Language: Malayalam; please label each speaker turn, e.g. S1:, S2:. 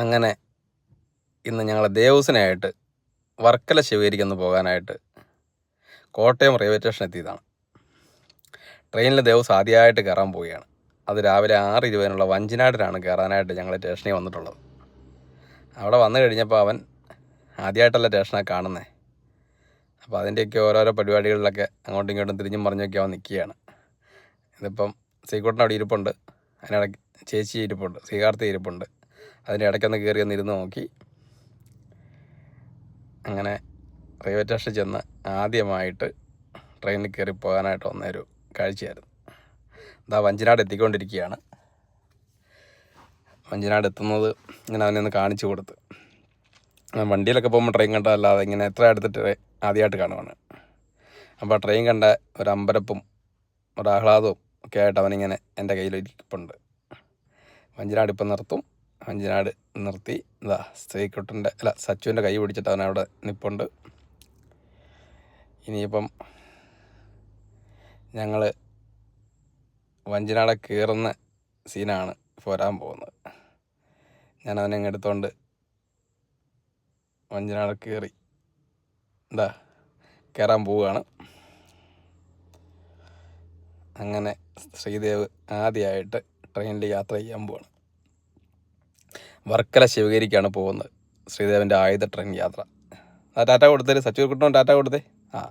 S1: അങ്ങനെ ഇന്ന് ഞങ്ങൾ ദേവൂസിനായിട്ട് വർക്കല ശിവഗിരിക്കൊന്ന് പോകാനായിട്ട് കോട്ടയം റെയിൽവേ സ്റ്റേഷൻ എത്തിയതാണ്. ട്രെയിനിൽ ദേവസ് ആദ്യമായിട്ട് കയറാൻ പോവുകയാണ്. അത് രാവിലെ ആറ് ഇരുപതിനുള്ള വഞ്ചിനാടിനാണ് കയറാനായിട്ട് ഞങ്ങൾ സ്റ്റേഷനിൽ വന്നിട്ടുള്ളത്. അവിടെ വന്നു കഴിഞ്ഞപ്പോൾ അവൻ ആദ്യമായിട്ടല്ല സ്റ്റേഷനാണ് കാണുന്നത് അപ്പോൾ അതിന്റെയൊക്കെ ഓരോരോ പരിപാടികളിലൊക്കെ അങ്ങോട്ടും ഇങ്ങോട്ടും തിരിഞ്ഞും പറഞ്ഞൊക്കെ അവൻ നിൽക്കുകയാണ്. ഇതിപ്പം ശ്രീകുട്ടൻ അവിടെ ഇരിപ്പുണ്ട്. അതിനിടയ്ക്ക് ചേച്ചി ഇരിപ്പുണ്ട്. ശ്രീകാർത്തി ഇരിപ്പുണ്ട്. അതിന്റെ ഇടയ്ക്കൊന്ന് കയറി ഒന്ന് ഇരുന്ന് നോക്കി. അങ്ങനെ റെയിൽവേ സ്റ്റേഷനിൽ ചെന്ന് ആദ്യമായിട്ട് ട്രെയിനിൽ കയറി പോകാനായിട്ട് വന്നൊരു കാഴ്ചയായിരുന്നു. ഇതാ വഞ്ചിനാട് എത്തിക്കൊണ്ടിരിക്കുകയാണ്. വഞ്ചിനാട് എത്തുന്നത് ഇങ്ങനെ അവനെ കാണിച്ചു കൊടുത്ത്. വണ്ടിയിലൊക്കെ പോകുമ്പോൾ ട്രെയിൻ കണ്ടതല്ലാതെ ഇങ്ങനെ എത്ര എടുത്തിട്ട് ആദ്യമായിട്ട് കാണുവാണ്. അപ്പോൾ ട്രെയിൻ കണ്ട ഒരു അമ്പരപ്പും ഒരു ആഹ്ലാദവും ഒക്കെ ആയിട്ട് അവനിങ്ങനെ എന്റെ കയ്യിലിരിപ്പുണ്ട്. വഞ്ചിനാട് ഇപ്പം നിർത്തും. വഞ്ചിനാട് നിർത്തി. ഇതാ സ്ത്രീക്കുട്ടന്റെ അല്ല സച്ചുവിന്റെ കൈ പിടിച്ചിട്ട് അവൻ അവിടെ നിൽപ്പുണ്ട് ഇനിയിപ്പം ഞങ്ങൾ വഞ്ചിനാടെ കയറുന്ന സീനാണ് പോരാൻ പോകുന്നത്. ഞാൻ അവനെ എടുത്തോണ്ട് വഞ്ചിനാടെ കയറി എന്താ കയറാൻ പോവുകയാണ്. അങ്ങനെ ശ്രീദേവ് ആദ്യമായിട്ട് ട്രെയിനിൽ യാത്ര ചെയ്യാൻ പോവാണ്. വർക്കല ശിവഗിരിക്കാണ് പോകുന്നത്. ശ്രീദേവന്റെ ആയുധ ട്രെയിൻ യാത്ര. ആ ടാറ്റ കൊടുത്തേ സച്ചു കിട്ടണം ടാറ്റ കൊടുത്തേ? ആ.